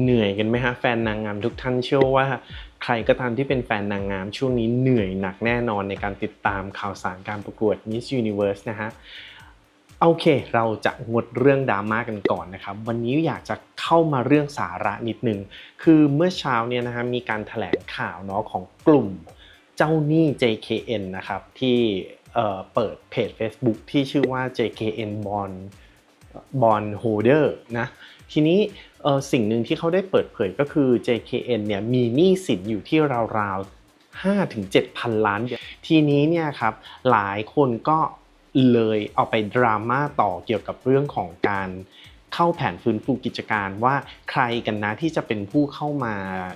เหนื่อยกันไหมฮะแฟนนางงามทุกท่านเชื่อว่า ใครก็ตามที่เป็นแฟนนางงามช่วงนี้เหนื่อยหนักแน่นอนในการติดตามข่าวสารการประกวด Miss Universe นะฮะโอเค เราจะงดเรื่องดราม่ากันก่อนนะครับ วันนี้อยากจะเข้ามาเรื่องสาระนิดนึง คือเมื่อเช้าเนี่ยนะฮะมีการแถลงข่าวเนาะของกลุ่มเจ้าหนี้ JKN นะครับ ที่เเปิดเพจ Facebook ที่ชื่อว่า JKN Bond Bond Holder นะ ทีนี้ เออสิ่งหนึ่งที่เขาได้เปิดเผยก็คือ JKN เนี่ยมีหนี้สินอยู่ที่ราวๆ5-7พันล้าน ทีนี้เนี่ยครับหลายคนก็เลยเอาไปดราม่าต่อเกี่ยวกับเรื่องของการเข้าแผนฟื้นฟูกิจการว่าใครกันนะที่จะเป็นผู้เข้ามา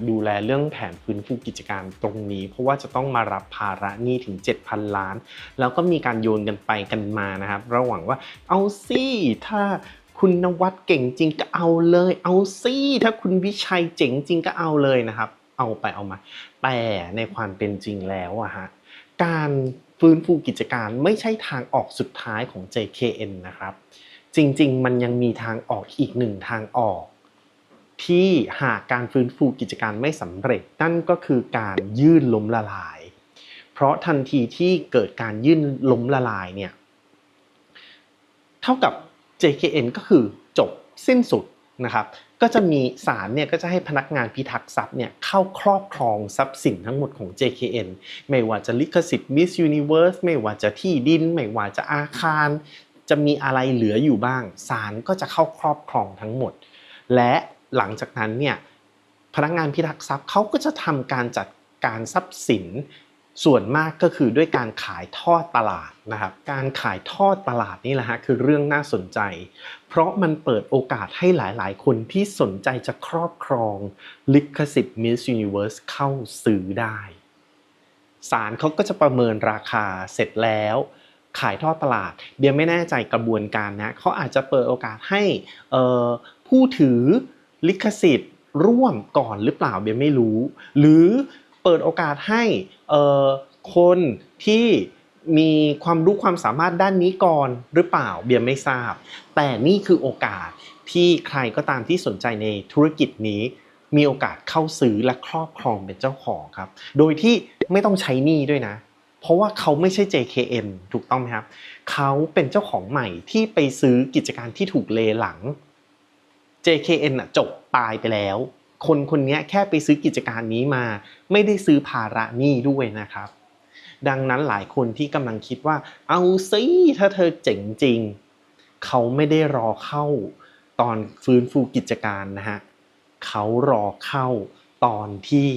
ดูแลเรื่องแผนฟื้นฟูกิจการตรงนี้ เพราะว่าจะต้องมารับภาระหนี้ถึง 7,000 ล้าน แล้วก็มีการโยนกันไปกันมานะครับระหว่างว่าเอาสิถ้า คุณนวัดเก่งจริงก็เอาเลย เอาสิถ้าคุณวิชัยเจ๋งจริงก็เอาเลยนะครับ เอาไปเอามา แต่ในความเป็นจริงแล้วอะฮะการฟื้นฟูกิจการไม่ใช่ทางออกสุดท้ายของ JKN นะครับ จริงๆ มันยังมีทางออกอีกหนึ่งทางออก ที่หากการฟื้นฟูกิจการไม่สำเร็จ นั่นก็คือการยื่นล้มละลาย เพราะทันทีที่เกิดการยื่นล้มละลายเนี่ย เท่ากับ JKN ก็คือจบสิ้นสุดนะครับก็จะมีศาลเนี่ยก็จะให้พนักงานพิทักษ์ทรัพย์เนี่ยเข้าครอบครองทรัพย์สินทั้งหมดของ JKN ไม่ว่าจะลิขสิทธิ์ Miss Universe ไม่ว่าจะที่ดิน ไม่ว่าจะอาคาร จะมีอะไรเหลืออยู่บ้างศาลก็จะเข้าครอบครองทั้งหมด และหลังจากนั้นเนี่ยพนักงานพิทักษ์ทรัพย์เขาก็จะทำการจัดการทรัพย์สิน ส่วนมากก็คือด้วยการขายทอดตลาดนะครับ การขายทอดตลาดนี่แหละฮะคือเรื่องน่าสนใจ เพราะมันเปิดโอกาสให้หลายๆ คนที่สนใจจะครอบครองลิขสิทธิ์ Miss Universe เข้าซื้อได้ศาลเขาก็จะประเมินราคาเสร็จแล้ว ขายทอดตลาดเบียไม่แน่ใจกระบวนการนะเขาอาจจะเปิดโอกาสให้ผู้ถือลิขสิทธิ์ร่วมก่อนหรือเปล่าเบียไม่รู้ หรือ เปิดโอกาสให้เออคนที่มีความรู้ความสามารถด้านนี้ก่อนหรือเปล่าเบียร์ไม่ทราบ แต่นี่คือโอกาสที่ใครก็ตามที่สนใจในธุรกิจนี้ มีโอกาสเข้าซื้อและครอบครองเป็นเจ้าของครับ โดยที่ไม่ต้องใช้หนี้ด้วยนะ เพราะว่าเขาไม่ใช่ JKN ถูกต้องไหมครับเขาเป็นเจ้าของใหม่ที่ไปซื้อกิจการที่ถูกเลหลัง JKN จบตายไปแล้ว คนคนนี้แค่ไปซื้อกิจการนี้มา ไม่ได้ซื้อภาระหนี้ด้วยนะครับ ดังนั้นหลายคนที่กำลังคิดว่า เอาซิถ้าเธอเจ๋งจริง เขาไม่ได้รอเข้าตอนฟื้นฟูกิจการนะฮะเขารอเข้าตอนที่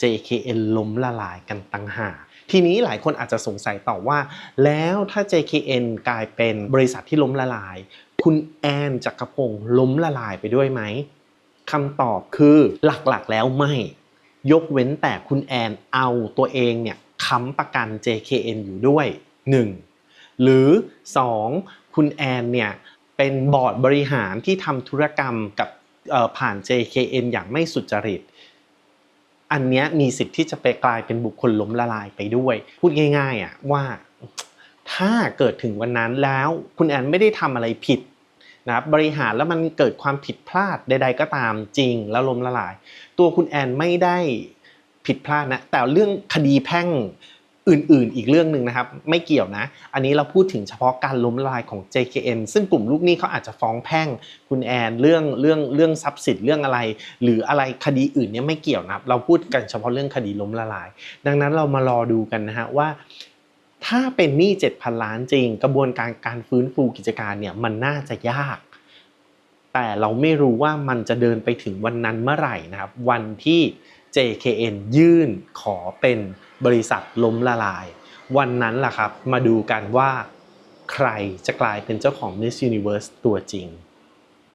JKN ล้มละลายกันตั้งหากทีนี้หลายคนอาจจะสงสัยต่อว่า แล้วถ้า JKN กลายเป็นบริษัทที่ล้มละลาย คุณแอนจักรพงศ์ล้มละลายไปด้วยไหม คำตอบคือหลักๆแล้วไม่ ยกเว้นแต่คุณแอนเอาตัวเองเนี่ยค้ำประกัน JKN อยู่ด้วย 1. หรือ 2. คุณแอนเนี่ยเป็นบอร์ดบริหารที่ทำธุรกรรมกับผ่าน JKN อย่างไม่สุจริต อันเนี้ยมีสิทธิ์ที่จะไปกลายเป็นบุคคลล้มละลายไปด้วย พูดง่ายๆอะว่าถ้าเกิดถึงวันนั้นแล้วคุณแอนไม่ได้ทำอะไรผิด นะครับบริหารแล้วมันเกิดความผิดพลาดใด ๆ ก็ตามจริงแล้วล้มละลาย ตัวคุณแอนไม่ได้ผิดพลาดนะแต่เรื่องคดีแพ่งอื่นๆ อีกเรื่องหนึ่งนะครับ ไม่เกี่ยวนะ อันนี้เราพูดถึงเฉพาะการล้มละลายของ JKN ซึ่งกลุ่มลูกหนี้เขาอาจจะฟ้องแพ่งคุณแอนเรื่องเรื่องเรื่องทรัพย์สินเรื่องอะไร หรืออะไรคดีอื่นเนี่ยไม่เกี่ยวนะครับ เราพูดกันเฉพาะเรื่องคดีล้มละลาย ดังนั้นเรามารอดูกันนะฮะว่า ถ้าเป็นหนี้7,000 ล้านจริง กระบวนการการฟื้นฟูกิจการเนี่ยมันน่าจะยาก แต่เราไม่รู้ว่ามันจะเดินไปถึงวันนั้นเมื่อไหร่นะครับ วันที่ JKN ยื่นขอเป็นบริษัทล้มละลาย วันนั้นล่ะครับ มาดูกันว่าใครจะกลายเป็นเจ้าของ Miss Universe ตัวจริง